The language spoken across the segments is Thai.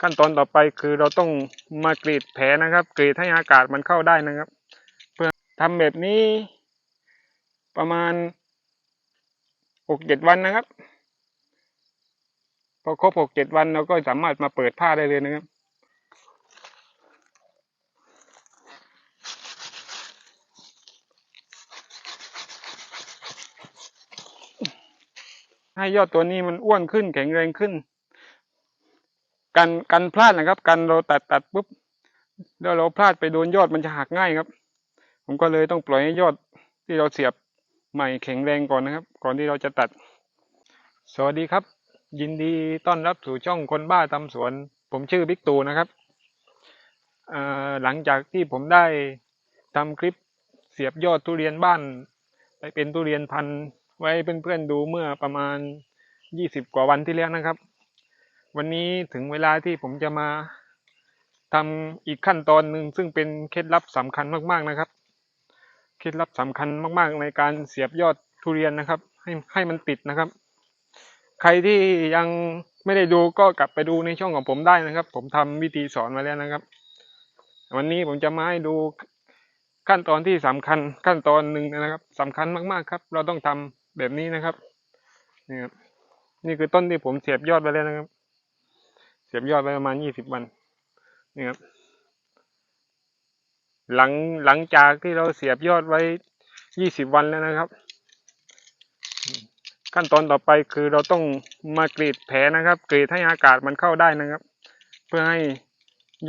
ขั้นตอนต่อไปคือเราต้องมากรีดแผลนะครับ กรีดให้อากาศมันเข้าได้นะครับ เพื่อทำแบบนี้ ประมาณหกเจ็ดวันนะครับพอครบหกเจ็ดวันเราก็สามารถมาเปิดผ้าได้เลยนะครับให้ยอดตัวนี้มันอ้วนขึ้นแข็งแรงขึ้น กันกันพลาดนะครับ กันเราตัดตัดปุ๊บแล้วเราพลาดไปโดนยอดมันจะหักง่ายครับ ผมก็เลยต้องปล่อยให้ยอดที่เราเสียบใหม่แข็งแรงก่อนนะครับ ก่อนที่เราจะตัด สวัสดีครับ ยินดีต้อนรับสู่ช่องคนบ้าทำสวน ผมชื่อบิ๊กตูนะครับหลังจากที่ผมได้ทำคลิปเสียบยอดทุเรียนบ้านไปเป็นทุเรียนพันไว้เพื่อนๆดูเมื่อประมาณยี่สิบกว่าวันที่แล้วนะครับ วันนี้ถึงเวลาที่ผมจะมาทำอีกขั้นตอนหนึ่งซึ่งเป็นเคล็ดลับสำคัญมากๆนะครับ เคล็ดลับสำคัญมากๆ ในการเสียบยอดทุเรียนนะครับ ให้ให้มันติดนะครับ ใครที่ยังไม่ได้ดูก็กลับไปดูในช่องของผมได้นะครับ ผมทำวิธีสอนมาแล้วนะครับ วันนี้ผมจะมาให้ดูขั้นตอนที่สำคัญขั้นตอนหนึ่งนะครับสำคัญมากๆครับ เราต้องทำแบบนี้นะครับนี่ครับนี่คือต้นที่ผมเสียบยอดไปแล้วนะครับ เสียบยอดไปประมาณยี่สิบวันนี่ครับ หลังหลังจากที่เราเสียบยอดไว้ยี่สิบวันแล้วนะครับ ขั้นตอนต่อไปคือเราต้องมากรีดแผลนะครับ กรีดให้อากาศมันเข้าได้นะครับ เพื่อให้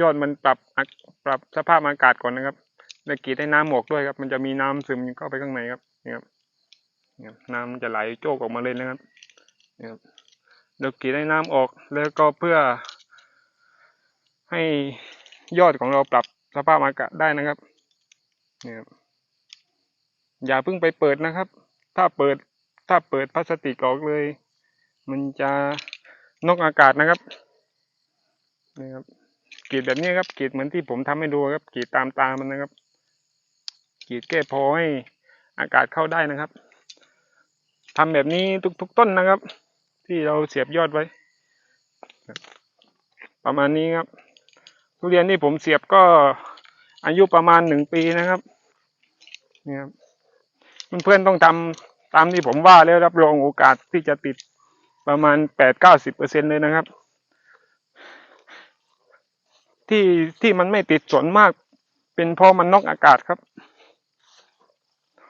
ยอดมันปรับปรับสภาพอากาศก่อนนะครับและกรีดให้น้ำออกด้วยครับ มันจะมีน้ำซึมเข้าไปข้างในครับนี่ครับนี่ครับน้ำมันจะไหลโจกออกมาเลยนะครับนี่ครับ เรากรีดให้น้ำออกแล้วก็เพื่อ ให้ยอดของเราปรับสภาพอากาศได้นะครับนี่ครับอย่าเพิ่งไปเปิดนะครับ ถ้าเปิดถ้าเปิดพลาสติกออกเลย มันจะนอกอากาศนะครับนี่ครับกรีดแบบนี้ครับกรีดเหมือนที่ผมทำให้ดูครับกรีดตามตามันนะครับกรีดแก้พอให้อากาศเข้าได้นะครับทำแบบนี้ทุกๆต้นนะครับ ที่เราเสียบยอดไว้ ประมาณนี้ครับ ทุเรียนที่ผมเสียบก็อายุประมาณหนึ่งปีนะครับนี่ครับเพื่อนๆต้องทำตามที่ผมว่าแล้วรับรองโอกาสที่จะติดประมาณแปดเก้าสิบเปอร์เซ็นเลยนะครับ ที่ที่มันไม่ติดสวนมาก เป็นเพราะมันนอกอากาศครับ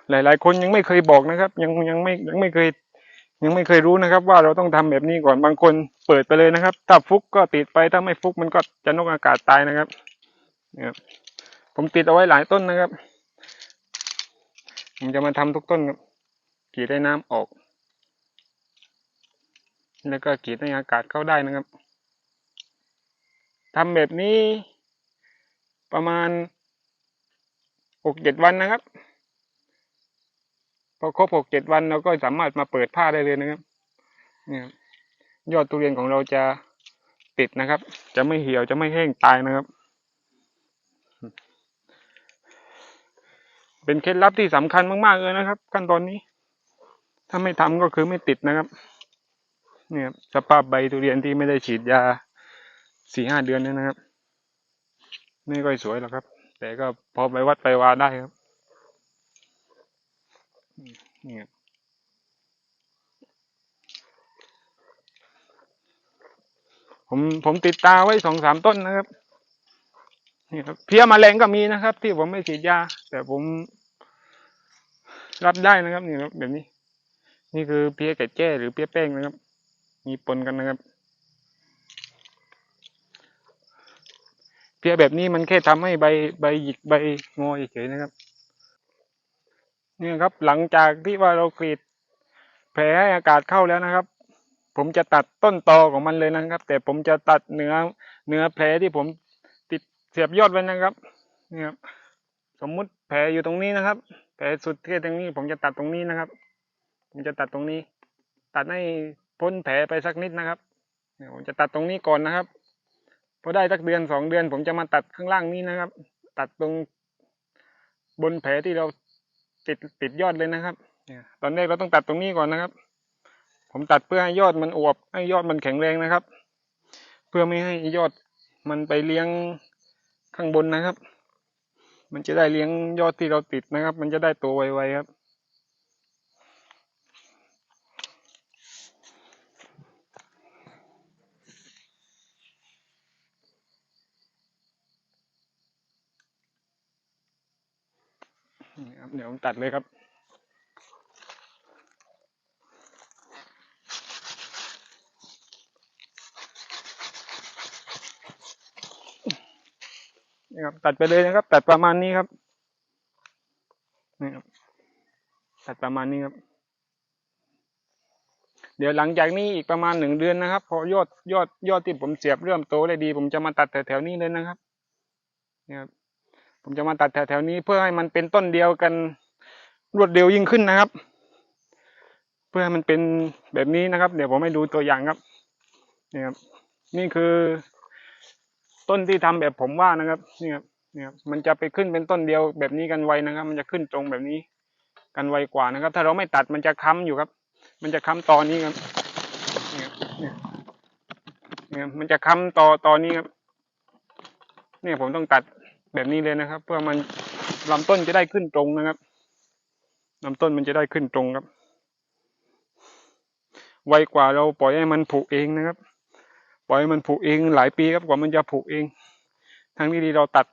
หลาย ๆ คนยังไม่เคยบอกนะครับ ยังยังไม่ยังไม่เคย ยังไม่เคยรู้นะครับ ว่าเราต้องทำแบบนี้ก่อนบางคนเปิดไปเลยนะครับ ถ้าฟุกก็ติดไปถ้าไม่ฟุกมันก็จะนกอากาศตายนะครับนะครับ ผมติดเอาไว้หลายต้นนะครับผมจะมาทำทุกต้นครับกรีดให้น้ำออก แล้วก็กรีดให้อากาศเข้าได้นะครับทำแบบนี้ประมาณหกเจ็ดวันนะครับ พอครบหกเจ็ดวันเราก็สามารถมาเปิดผ้าได้เลยนะครับเนี่ยครับยอดทุเรียนของเราจะติดนะครับ จะไม่เหี่ยวจะไม่แห้งตายนะครับ เป็นเคล็ดลับที่สำคัญมากๆเลยนะครับ ขั้นตอนนี้ ถ้าไม่ทำก็คือไม่ติดนะครับ เนี่ยสภาพใบทุเรียนที่ไม่ได้ฉีดยาสี่ห้าเดือนนี่นะครับ ไม่ค่อยสวยหรอกครับ แต่ก็พอไปวัดไปวาได้ครับ นี่ครับผมผมติดตาไว้สองสามต้นนะครับนี่ครับเพี้ยมาแมลงก็มีนะครับ ที่ผมไม่ฉีดยา แต่ผมรับได้นะครับนี่ครับแบบนี้ นี่คือเพี้ยไก่แจ้หรือเพี้ยแป้งนะครับ มีปนกันนะครับ เพี้ยแบบนี้มันแค่ทำให้ใบใบหยิกใบงอเฉยๆนะครับ นี่ครับหลังจากที่ว่าเรากรีดแผลให้อากาศเข้าแล้วนะครับ ผมจะตัดต้นตอของมันเลยนะครับ แต่ผมจะตัดเนื้อเนื้อแผลที่ผมติดเสียบยอดไว้นะครับนี่ครับสมมุติแผลอยู่ตรงนี้นะครับ แผลสุดที่ตรงนี้ ผมจะตัดตรงนี้นะครับ ผมจะตัดตรงนี้ ตัดให้พ้นแผลไปสักนิดนะครับเนี่ยผมจะตัดตรงนี้ก่อนนะครับพอได้สักเดือนสองเดือน ผมจะมาตัดข้างล่างนี้นะครับ ตัดตรงบนแผลที่เรา ติดติดยอดเลยนะครับตอนแรกเราต้องตัดตรงนี้ก่อนนะครับ ผมตัดเพื่อให้ยอดมันอวบให้ยอดมันแข็งแรงนะครับ เพื่อไม่ให้ยอดมันไปเลี้ยงข้างบนนะครับ มันจะได้เลี้ยงยอดที่เราติดนะครับ มันจะได้โตไวๆครับ นี่ครับเดี๋ยวผมตัดเลยครับ นี่ครับตัดไปเลยนะครับ ตัดประมาณนี้ครับนี่ครับตัดประมาณนี้ครับ เดี๋ยวหลังจากนี้อีกประมาณหนึ่งเดือนนะครับ พอยอดยอดยอดที่ผมเสียบเริ่มโตได้ดี ผมจะมาตัดแถวๆนี้เลยนะครับนี่ครับ ผมจะมาตัดแถวๆนี้เพื่อให้มันเป็นต้นเดียวกันรวดเร็วยิ่งขึ้นนะครับ เพื่อให้มันเป็นแบบนี้นะครับ เดี๋ยวผมให้ดูตัวอย่างครับนี่ครับนี่คือต้นที่ทำแบบผมว่านะครับนี่ครับนี่ครับมันจะไปขึ้นเป็นต้นเดียวแบบนี้กันไวนะครับ มันจะขึ้นตรงแบบนี้กันไวกว่านะครับ ถ้าเราไม่ตัดมันจะค้ำอยู่ครับ มันจะค้ำตอนนี้ครับนี่ครับนี่ยเนี่ยมันจะค้ำตอตอนนี้ครับเนี่ยผมต้องตัด แบบนี้เลยนะครับ เพื่อมันลำต้นจะได้ขึ้นตรงนะครับลำต้นมันจะได้ขึ้นตรงครับ ไวกว่าเราปล่อยให้มันผุเองนะครับ ปล่อยให้มันผุเองหลายปีครับกว่ามันจะผุเอง ทั้งที่ดีเราตัด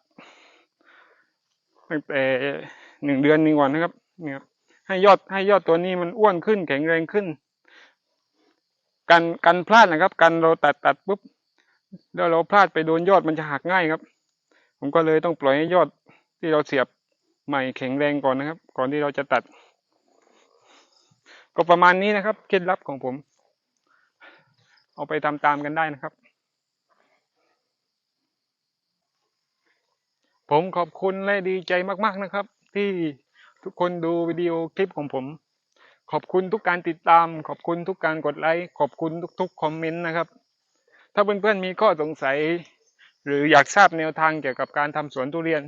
ตั้งแต่หนึ่งเดือนนี้ก่อนนะครับ เนี่ยครับให้ยอดให้ยอดตัวนี้มันอ้วนขึ้นแข็งแรงขึ้น กันกันพลาดนะครับ กันเราตัดตัดปุ๊บแล้วเราพลาดไปโดนยอดมันจะหักง่ายครับ ผมก็เลยต้องปล่อยให้ยอดที่เราเสียบใหม่แข็งแรงก่อนนะครับ ก่อนที่เราจะตัด ก็ประมาณนี้นะครับเคล็ดลับของผม เอาไปทำตามกันได้นะครับ ผมขอบคุณและดีใจมาก ๆนะครับ ที่ทุกคนดูวิดีโอคลิปของผม ขอบคุณทุกการติดตาม ขอบคุณทุกการกดไลค์ขอบคุณทุกๆคอมเมนต์นะครับ ถ้าเพื่อนๆมีข้อสงสัย หรืออยากทราบแนวทางเกี่ยวกับการทำสวนทุเรียน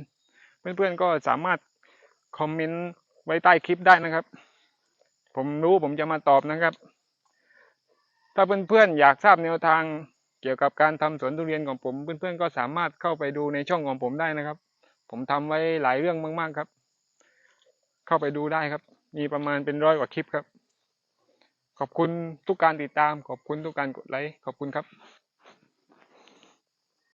เพื่อนๆก็สามารถคอมเมนต์ไว้ใต้คลิปได้นะครับ ผมรู้ผมจะมาตอบนะครับ ถ้าเพื่อนๆอยากทราบแนวทางเกี่ยวกับการทำสวนทุเรียนของผม เพื่อนๆก็สามารถเข้าไปดูในช่องของผมได้นะครับ ผมทำไว้หลายเรื่องมากๆครับ เข้าไปดูได้ครับ มีประมาณเป็นร้อยกว่าคลิปครับ ขอบคุณทุกการติดตาม ขอบคุณทุกการกดไลค์ขอบคุณครับ